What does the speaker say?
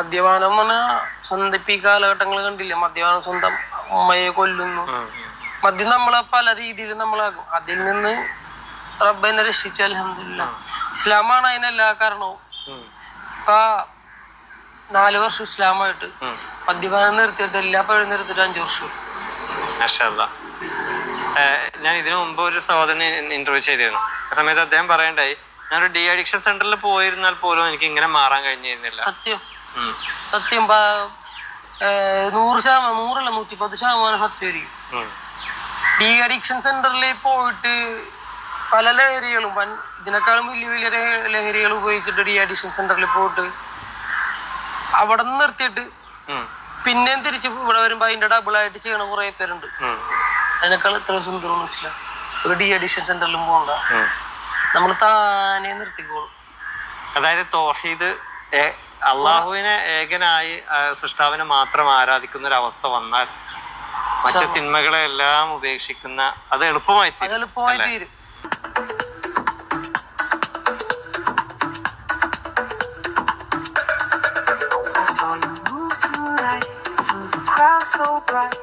മദ്യപാനം എന്ന് പറഞ്ഞാൽ സ്വന്തം ഇപ്പൊ ഈ കാലഘട്ടങ്ങൾ കണ്ടില്ലേ? മദ്യപാനം സ്വന്തം അമ്മയെ കൊല്ലുന്നു. മദ്യം നമ്മളെ പല രീതിയിൽ നമ്മളാകും അതിൽ നിന്ന് റബ്ബനെ രക്ഷിച്ചു അലഹമില്ല ഇസ്ലാമാണ് അതിനെല്ലാ കാരണവും. ഇപ്പൊ നാല് വർഷം ഇസ്ലാമായിട്ട്. മദ്യപാനം നിർത്തിയിട്ട് എല്ലാ പഴം നിർത്തിയിട്ട് അഞ്ചു വർഷം. ഞാൻ ഇതിനു മുമ്പ് ഒരു സഹോദരനെ ഇന്റർവ്യൂ ചെയ്തിരുന്നു. ആ സമയത്ത് അദ്ദേഹം പറയണ്ടായി ഞാനൊരു ഡി അഡിക്ഷൻ സെന്ററിൽ പോയിരുന്നാൽ പോലും എനിക്ക് ഇങ്ങനെ മാറാൻ കഴിഞ്ഞിരുന്നില്ല. സത്യം. സത്യം നൂറ് ശതമാനം നൂറല്ല നൂറ്റി പത്ത് ശതമാനം സത്യമായിരിക്കും ഈ ഡി അഡിക്ഷൻ സെന്ററിൽ പോയിട്ട് പല ലഹരികളും വൻ ഇതിനേക്കാളും വലിയ വലിയ ലഹ- ലഹരികൾ ഉപയോഗിച്ചിട്ട് ഡി അഡിക്ഷൻ സെന്ററിൽ പോയിട്ട് അവിടെ നിന്ന് നിർത്തിയിട്ട്. പിന്നെയും തിരിച്ച് ഇവിടെ വരുമ്പോൾ അതിന്റെ ഡബിൾ ആയിട്ട് ചെയ്യണ കുറെ പേരുണ്ട്. അതിനേക്കാൾ ഇത്ര സുന്ദരം മനസ്സിലാവും ഒരു ഡി അഡിക്ഷൻ സെന്ററിലും പോകണ്ട. നമ്മൾ താനെ നിർത്തിക്കോളും അതായത് തോഹീദ് അള്ളാഹുവിനെ ഏകനായി സൃഷ്ടാവിനെ മാത്രം ആരാധിക്കുന്ന ഒരു അവസ്ഥ വന്നാൽ മറ്റു തിന്മകളെ എല്ലാം ഉപേക്ഷിക്കുന്ന അത് എളുപ്പമായി തീരും So bright.